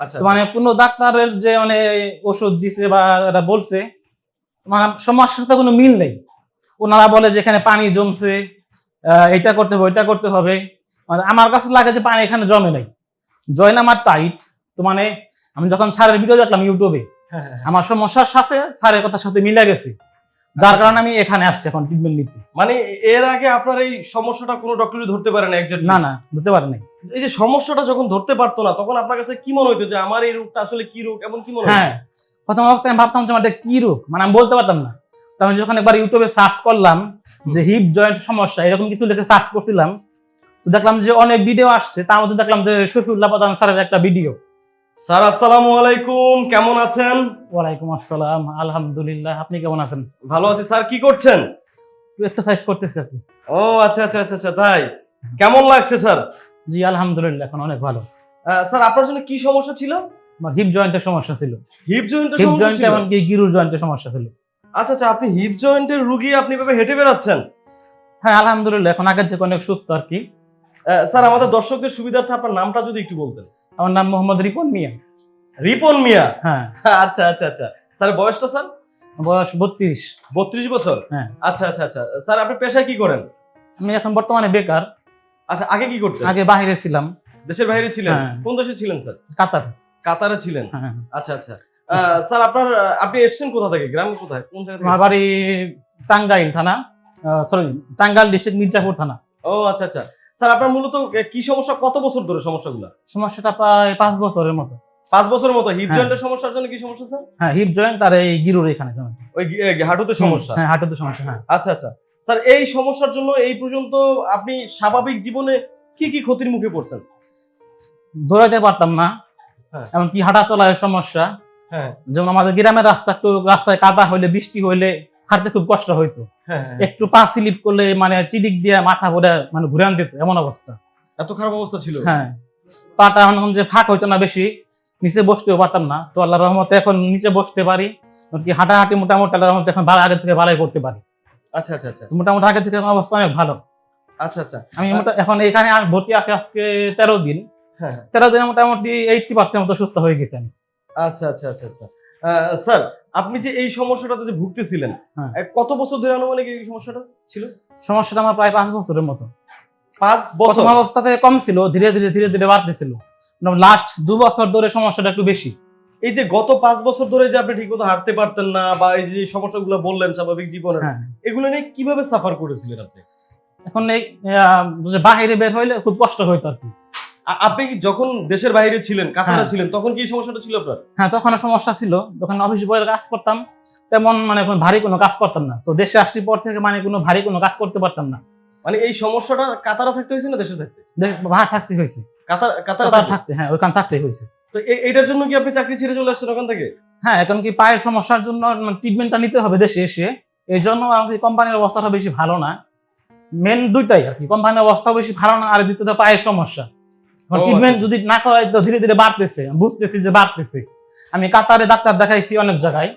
আচ্ছা মানে কোনো ডাক্তারের যে মানে ওষুধ দিছে বা এটা বলছে মানে সমস্যার সাথে কোনো মিল নেই। ওনারা বলে যে এখানে পানি জমছে এটা করতে হবে ওইটা করতে হবে। মানে আমার কাছে লাগে যে পানি এখানে জমে নাই। জয় আমার টাইট তো মানে আমি যখন স্যারের ভিডিও দেখলাম ইউটিউবে হ্যাঁ, হ্যাঁ, হ্যাঁ। আমার সমস্যার সাথে স্যারের কথার সাথে মিলে গেছে। যার কারণে আমি এখানে আসছি এখন ট্রিটমেন্ট নিতে। মানে এর আগে আপনার এই সমস্যাটা কোনো ডক্টরই ধরতে পারে না একজন না না বুঝতে পারি নাই। এই যে সমস্যাটা যখন ধরতে পারতো না তখন আপনার কাছে কি মনে হইতো যে আমার এই রোগটা আসলে কি রোগ? এমন কি মনে হ্যাঁ প্রথম অবস্থায় আমি ভাবতাম যে আমার এটা কি রোগ? মানে আমি বলতে পারতাম না। তো আমি যখন একবার ইউটিউবে সার্চ করলাম যে হিপ জয়েন্ট সমস্যা এরকম কিছু লিখে সার্চ করছিলাম তো দেখলাম যে অনেক ভিডিও আসছে তার মধ্যে দেখলাম যে শফিউল্লাহ প্রধান স্যারের একটা ভিডিও স্যার আসসালামু আলাইকুম। কেমন আছেন? ওয়ালাইকুম আসসালাম। আলহামদুলিল্লাহ। আপনি কেমন আছেন? ভালো আছি স্যার কি করছেন? এক্সারসাইজ করতেছি আপনি ও আচ্ছা আচ্ছা আচ্ছা আচ্ছা তাই। কেমন লাগছে স্যার? জি আলহামদুলিল্লাহ এখন অনেক ভালো। স্যার আপনার জন্য কি সমস্যা ছিল? আমার হিপ জয়েন্টের সমস্যা ছিল। হিপ জয়েন্টের হিপ জয়েন্ট এমনকি গিরুর জয়েন্টের সমস্যা ছিল। আচ্ছা আচ্ছা আপনি হিপ জয়েন্টের রুগী আপনি ভাবে হেঁটে বেড়াচ্ছেন? হ্যাঁ আলহামদুলিল্লাহ এখন আগের থেকে অনেক সুস্থ আর কি। স্যার আমাদের দর্শকদের সুবিধার্থে আপনার নামটা যদি একটু বলতেন। আমার নাম মোহাম্মদ রিপন মিয়া। রিপন মিয়া? হ্যাঁ। আচ্ছা আচ্ছা আচ্ছা। স্যার বয়সটা স্যার? বয়স বত্রিশ। বত্রিশ বছর? হ্যাঁ। আচ্ছা আচ্ছা আচ্ছা। স্যার আপনি পেশায় কি করেন? আমি এখন বর্তমানে বেকার। আচ্ছা আগে কি করতেন? আগে বাইরে ছিলাম। দেশের বাইরে ছিলেন? হ্যাঁ। কোন দেশে ছিলেন স্যার? কাতার। কাতারে ছিলেন? হ্যাঁ আচ্ছা আচ্ছা। আহ, স্যার আপনার আপনি এসেছেন কোথা থেকে? গ্রাম কোথায়? কোন জায়গা আমার বাড়ি টাঙ্গাইল থানা। সরি টাঙ্গাইল ডিস্ট্রিক্ট মির্জাপুর থানা। ও আচ্ছা আচ্ছা। স্যার আপনার মূলত কি সমস্যা? কত বছর ধরে সমস্যাগুলো? সমস্যাটা প্রায় পাঁচ বছরের মতো। পাঁচ বছরের মতো? হিপ হ্যাঁ। জয়েন্টের সমস্যার জন্য কি সমস্যা স্যার? হ্যাঁ হিপ জয়েন্ট আর এই গিরুর এখানে ওই হাঁটুতে সমস্যা? হ্যাঁ হাঁটুতে সমস্যা হ্যাঁ। আচ্ছা আচ্ছা। স্যার এই সমস্যার জন্য এই পর্যন্ত আপনি স্বাভাবিক জীবনে কি কি ক্ষতির মুখে পড়ছেন? দৌড়াইতে পারতাম না। হ্যাঁ। এমনকি হাঁটা চলার সমস্যা। হ্যাঁ। যেমন আমাদের গ্রামের রাস্তা একটু রাস্তায় কাদা হইলে বৃষ্টি হইলে হাঁটতে খুব কষ্ট হইতো। একটু পা স্লিপ করলে মানে চিডিক দিয়ে মাথা ভরে মানে ঘুরে আনতে এমন অবস্থা। এত খারাপ অবস্থা ছিল? হ্যাঁ। পাটা এখন যে ফাঁক হইতো না বেশি নিচে বসতেও পারতাম না। তো আল্লাহ রহমতে এখন নিচে বসতে পারি কি হাঁটাহাঁটি মোটামুটি আল্লাহ রহমতে এখন ভালো আগে থেকে ভালোই করতে পারি। আচ্ছা আচ্ছা আচ্ছা। মোটামুটি আগে থেকে অবস্থা অনেক ভালো। আচ্ছা আচ্ছা। আমি এখন এখানে আর ভর্তি আছি আজকে তেরো দিন। হ্যাঁ হ্যাঁ। তেরো দিনে মোটামুটি এইটটি পার্সেন্ট মতো সুস্থ হয়ে গেছে আমি। আচ্ছা আচ্ছা আচ্ছা আচ্ছা। স্যার আপনি যে এই সমস্যাটাতে যে ভুগতেছিলেন হ্যাঁ। কত বছর ধরে আনুমানিক এই সমস্যাটা ছিল? সমস্যাটা আমার প্রায় পাঁচ বছরের মতো। পাঁচ বছর? অবস্থাতে কম ছিল ধীরে ধীরে ধীরে ধীরে বাড়তেছিল। লাস্ট দু বছর ধরে সমস্যাটা একটু বেশি। এই যে গত পাঁচ বছর ধরে যে আপনি ঠিকমতো হাঁটতে পারতেন না বা এই যে সমস্যাগুলো বললেন স্বাভাবিক জীবনে হ্যাঁ এগুলো নিয়ে কীভাবে সাফার করেছিলেন আপনি? এখন এই বাহিরে বের হইলে খুব কষ্ট হইতো আর কি। আপনি কি যখন দেশের বাইরে ছিলেন কাতারে হ্যাঁ। ছিলেন তখন কি সমস্যাটা ছিল আপনার? হ্যাঁ তখন সমস্যা ছিল। যখন অফিস বয়ের কাজ করতাম তেমন মানে কোনো ভারী কোনো কাজ করতাম না। তো দেশে আসছি পর থেকে মানে কোনো ভারী কোনো কাজ করতে পারতাম না। মানে এই সমস্যাটা কাতারে থাকতে হয়েছে না দেশে থাকতে? দেশ- বাহার থাকতে হয়েছে। কাতার কাতারে থাকতে? হ্যাঁ ওইখানে থাকতে হয়েছে। তো এ- এটার জন্য কি আপনি চাকরি ছেড়ে চলে আসছেন ওখান থেকে? হ্যাঁ এখন কি পায়ের সমস্যার জন্য ট্রিটমেন্টটা নিতে হবে দেশে এসে। এই জন্য আমাদের কোম্পানির অবস্থাটা বেশি ভালো না। মেন দুইটাই আর কি। কোম্পানির অবস্থা বেশি ভালো না আর দ্বিতীয়ত পায়ের সমস্যা। ট্রিটমেন্ট আচ্ছা। যদি না করাই তো ধীরে ধীরে বাড়তেছে। বুঝতেছি যে বাড়তেছে। আমি কাতারে ডাক্তার দেখাইছি অনেক জায়গায়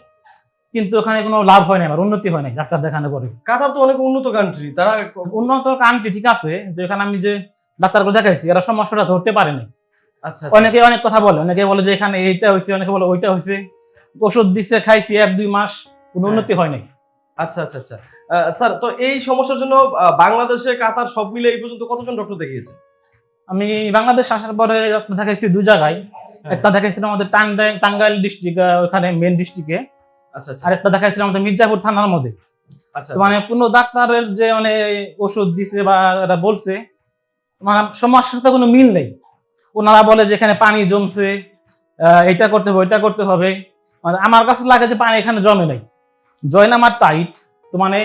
কিন্তু ওখানে কোনো লাভ হয় না আমার উন্নতি হয় নাই ডাক্তার দেখানোর পরে। কাতার তো অনেক উন্নত কান্ট্রি তারা উন্নত কান্ট্রি ঠিক আছে তো এখানে আমি যে ডাক্তারগুলো দেখাইছি এরা সমস্যাটা ধরতে পারেনি আচ্ছা অনেকে অনেক কথা বলে অনেকে বলে যে এখানে এইটা হয়েছে অনেকে বলে ওইটা হয়েছে ওষুধ দিচ্ছে খাইছি এক দুই মাস কোনো হ্যাঁ। উন্নতি হয় নাই। আচ্ছা আচ্ছা আচ্ছা। স্যার তো এই সমস্যার জন্য বাংলাদেশে কাতার সব মিলে এই পর্যন্ত কতজন ডক্টর দেখিয়েছে? আমি বাংলাদেশ আসার পরে দেখাইছি দু জায়গায় হ্যাঁ। একটা দেখাইছিলাম আমাদের টাঙ্গাইল ডিস্ট্রিক্ট ওখানে মেন ডিস্ট্রিক্টে আচ্ছা আচ্ছা। আর একটা দেখাইছিলাম আমাদের মির্জাপুর থানার মধ্যে। আচ্ছা মানে কোনো ডাক্তারের যে মানে ওষুধ দিছে বা এটা বলছে মানে সমস্যার সাথে কোনো মিল নেই। ওনারা বলে যে এখানে পানি জমছে এটা করতে হবে ওইটা করতে হবে। মানে আমার কাছে লাগে যে পানি এখানে জমে নাই। জয় আমার টাইট তো মানে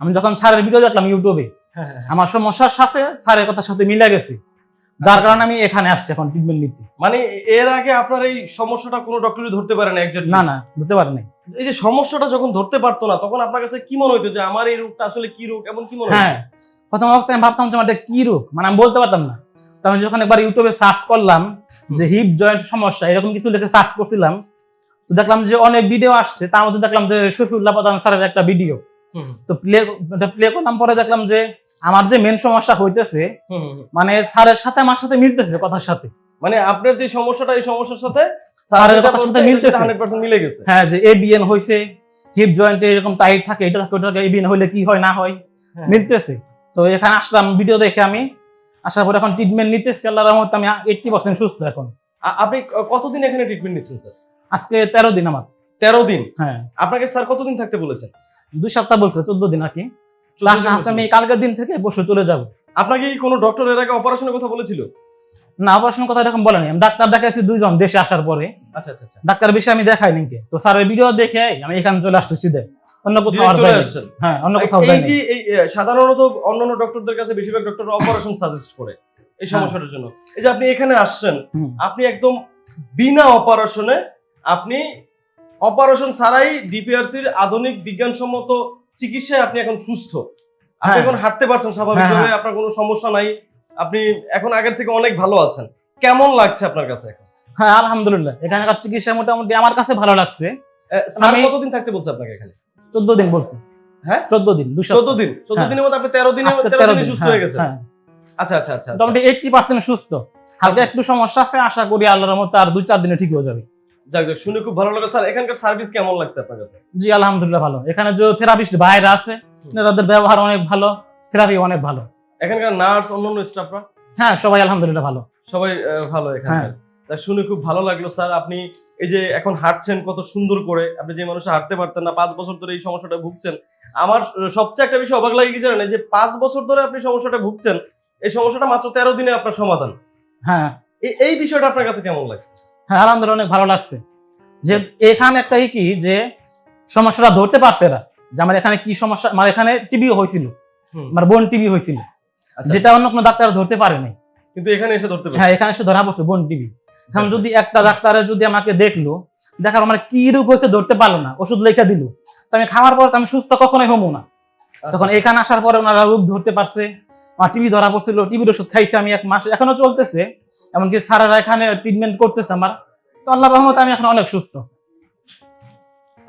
আমি যখন স্যারের ভিডিও দেখলাম ইউটিউবে হ্যাঁ, হ্যাঁ। আমার সমস্যার সাথে স্যারের কথার সাথে মিলে গেছে। যার কারণে আমি এখানে আসছি এখন ট্রিটমেন্ট নিতে। মানে এর আগে আপনার এই সমস্যাটা কোনো ডক্টরই ধরতে পারে না একজন না না বুঝতে পারি নাই। এই যে সমস্যাটা যখন ধরতে পারতো না তখন আপনার কাছে কি মনে হইতো যে আমার এই রোগটা আসলে কি রোগ? এমন কি মনে হ্যাঁ প্রথম অবস্থায় আমি ভাবতাম যে আমার এটা কি রোগ? মানে আমি বলতে পারতাম না। তো আমি যখন একবার ইউটিউবে সার্চ করলাম যে হিপ জয়েন্ট সমস্যা এরকম কিছু লিখে সার্চ করছিলাম তো দেখলাম যে অনেক ভিডিও আসছে। তার মধ্যে দেখলাম যে শফিউল্লাহ প্রধান স্যারের একটা ভিডিও তো প্লে প্লে করলাম পরে দেখলাম যে আমার যে মেন সমস্যা হইতেছে। মানে স্যারের সাথে আমার সাথে মিলতেছে কথার সাথে। মানে আপনার যে সমস্যাটা এই সমস্যার সাথে স্যারের কথার সাথে মিলতেছে। হান্ড্রেড পার্সেন্ট মিলে গেছে। হ্যাঁ যে এবিএন হয়েছে হিপ জয়েন্টে এরকম টাইট থাকে এটা থাকে ওটা থাকে এবিএন হইলে কি হয় না হয় হ্যাঁ। মিলতেছে। তো এখানে আসলাম ভিডিও দেখে আমি। আসার পরে এখন ট্রিটমেন্ট নিতেছি আল্লাহ রহমতে আমি এইটটি পার্সেন্ট সুস্থ এখন। আপনি কতদিন এখানে ট্রিটমেন্ট নিচ্ছেন স্যার? আজকে তেরো দিন আমার। তেরো দিন? হ্যাঁ। আপনাকে স্যার কতদিন থাকতে বলেছেন? দুই সপ্তাহ বলছে চোদ্দ দিন আর কি। আমি কালকের দিন থেকে বসে চলে যাব। আপনাকে কি কোনো ডক্টর এর আগে অপারেশনের কথা বলেছিল? না অপারেশনের কথা এরকম বলেনি। আমি ডাক্তার দেখাইছি দুইজন দেশে আসার পরে। আচ্ছা আচ্ছা আচ্ছা। ডাক্তার বেশি আমি দেখাই নিকে তো স্যারের ভিডিও দেখে আমি এখানে চলে আসছি সিধে। অন্য কোথাও আর হ্যাঁ অন্য কোথাও এই যে এই সাধারণত অন্যান্য ডক্টরদের কাছে বেশিরভাগ ডক্টর অপারেশন সাজেস্ট করে এই সমস্যাটার জন্য। এই যে আপনি এখানে আসছেন আপনি একদম বিনা অপারেশনে আপনি অপারেশন ছাড়াই ডিপিআরসির আধুনিক বিজ্ঞানসম্মত চিকিৎসায় আপনি এখন সুস্থ। আপনি হ্যাঁ। এখন হাঁটতে পারছেন স্বাভাবিকভাবে হ্যাঁ, আপনার কোনো সমস্যা নাই। আপনি এখন আগের থেকে অনেক ভালো আছেন। কেমন লাগছে আপনার কাছে এখন? হ্যাঁ আলহামদুলিল্লাহ। এখানকার চিকিৎসা মোটামুটি আমার কাছে ভালো লাগছে। আমি- কতদিন থাকতে বলছে আপনাকে এখানে? চোদ্দ দিন বলছি। হ্যাঁ? চোদ্দ দিন চোদ্দ দিন। চোদ্দ হ্যাঁ। দিনের মধ্যে আপনি তেরো দিনে তেরো দিনে সুস্থ হ্যাঁ, হয়ে গেছেন? হ্যাঁ। আচ্ছা আচ্ছা আচ্ছা আচ্ছা। মোটামুটি এইটটি পার্সেন্ট সুস্থ। হালকা আচ্ছা। একটু সমস্যা আছে আশা করি আল্লাহর মতো আর দুই চার দিনে ঠিক হয়ে যাবে। যাক যাক শুনে খুব ভালো লাগল। স্যার এখানকার সার্ভিস কেমন লাগছে আপনার কাছে? জি আলহামদুলিল্লাহ ভালো। এখানে যে থেরাপিস্ট বাইরে আছে তাদের ব্যবহার অনেক ভালো থেরাপি অনেক ভালো। এখানকার নার্স অন্যান্য স্টাফরা হ্যাঁ সবাই আলহামদুলিল্লাহ ভালো। সবাই ভালো এখানকার। তা শুনে খুব ভালো লাগল স্যার। আপনি এই যে এখন হাঁটছেন কত সুন্দর করে আপনি যে মানুষ হাঁটতে পারতেন না পাঁচ বছর ধরে এই সমস্যাটা ভুগছেন। আমার সবচেয়ে একটা বিষয় অবাক লাগে কি জানেন? যে পাঁচ বছর ধরে আপনি সমস্যাটা ভুগছেন এই সমস্যাটা মাত্র তেরো দিনে আপনার সমাধান। হ্যাঁ। এই বিষয়টা আপনার কাছে কেমন লাগছে? হ্যাঁ আলহামদুলিল্লাহ অনেক ভালো লাগছে। যে এখানে একটা কি যে সমস্যাটা ধরতে পারছে এরা যে আমার এখানে কি সমস্যা আমার এখানে টিবিও হয়েছিল। আমার বোন টিবি হয়েছিল। আচ্ছা, যেটা অন্য কোনো ডাক্তার ধরতে পারেনি কিন্তু এখানে এসে ধরতে হ্যাঁ এখানে এসে ধরা পড়ছে বোন টিবি এখন যদি একটা ডাক্তারে যদি আমাকে দেখল দেখার আমার কি রোগ হয়েছে ধরতে পারল না ওষুধ লেখা দিল তো আমি খাওয়ার পর আমি সুস্থ কখনোই হব না। আচ্ছা, তখন এখানে আসার পরে ওনারা রোগ ধরতে পারছে। আমার টিভি ধরা পড়ছিল টিভির ওষুধ খাইছি আমি এক মাস এখনও চলতেছে। এমনকি স্যারেরা এখানে ট্রিটমেন্ট করতেছে আমার। তো আল্লাহ রহমতে আমি এখন অনেক সুস্থ।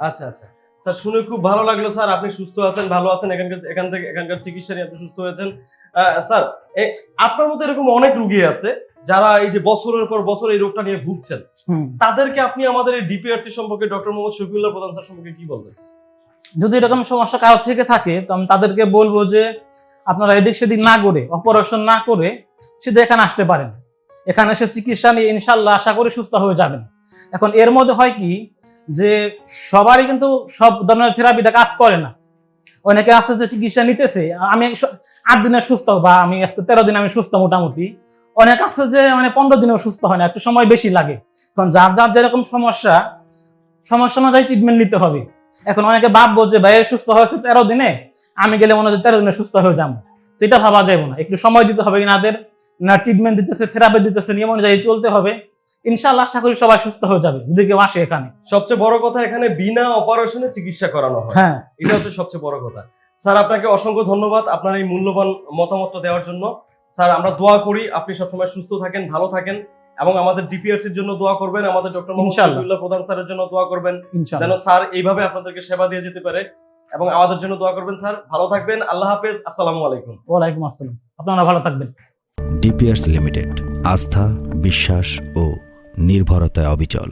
আচ্ছা আচ্ছা। স্যার শুনে খুব ভালো লাগল স্যার। আপনি সুস্থ আছেন ভালো আছেন এখানকার এখান থেকে এখানকার চিকিৎসা নিয়ে আপনি সুস্থ হয়েছেন। স্যার আপনার মতো এরকম অনেক রুগী আছে যারা এই যে বছরের পর বছর এই রোগটা নিয়ে ভুগছেন। তাদেরকে আপনি আমাদের এই ডিপিআরসি সম্পর্কে ডক্টর মোহাম্মদ শফিউল্লাহ প্রধান স্যার সম্পর্কে কি বলবেন? যদি এরকম সমস্যা কারও থেকে থাকে, তো আমি তাদেরকে বলব যে আপনারা এদিক সেদিক না করে অপারেশন না করে শুধু এখানে আসতে পারেন। এখানে এসে চিকিৎসা নিয়ে ইনশাল্লাহ আশা করি সুস্থ হয়ে যাবেন। এখন এর মধ্যে হয় কি যে সবারই কিন্তু সব ধরনের থেরাপিটা কাজ করে না। অনেকে আছে যে চিকিৎসা নিতেছে, আমি আট দিনে সুস্থ বা আমি আজকে তেরো দিন আমি সুস্থ মোটামুটি। অনেক আছে যে মানে পনেরো দিনেও সুস্থ হয় না, একটু সময় বেশি লাগে। কারণ যার যার যেরকম সমস্যা সমস্যা অনুযায়ী ট্রিটমেন্ট নিতে হবে। এখন অনেকে ভাববো যে ভাই সুস্থ হয়েছে তেরো দিনে? আমি গেলে মনে হয় তেরো দিনে সুস্থ হয়ে যাব। তো এটা ভাবা যাবে না। একটু সময় দিতে হবে এনাদের না ট্রিটমেন্ট দিতেছে থেরাপি দিতেছে নিয়ম অনুযায়ী চলতে হবে। ইনশাল্লাহ আশা করি সবাই সুস্থ হয়ে যাবে যদি কেউ আসে এখানে। সবচেয়ে বড় কথা এখানে বিনা অপারেশনে চিকিৎসা করানো হয়। হ্যাঁ। এটা হচ্ছে সবচেয়ে বড় কথা। স্যার আপনাকে অসংখ্য ধন্যবাদ আপনার এই মূল্যবান মতামতটা দেওয়ার জন্য। স্যার আমরা দোয়া করি আপনি সবসময় সুস্থ থাকেন ভালো থাকেন। এবং আমাদের ডিপিআরসির জন্য দোয়া করবেন আমাদের ডক্টর মোহাম্মদ ইনশাআল্লাহ। শফিউল্লাহ প্রধান স্যারের জন্য দোয়া করবেন যেন স্যার এইভাবে আপনাদেরকে সেবা দিয়ে যেতে পারে। এবং আমাদের জন্য দোয়া করবেন স্যার। ভালো থাকবেন আল্লাহ হাফেজ আসসালামু আলাইকুম। ওয়ালাইকুম আসসালাম। আপনারা ভালো থাকবেন। ডিপিআরস লিমিটেড আস্থা বিশ্বাস ও নির্ভরতায় অবিচল।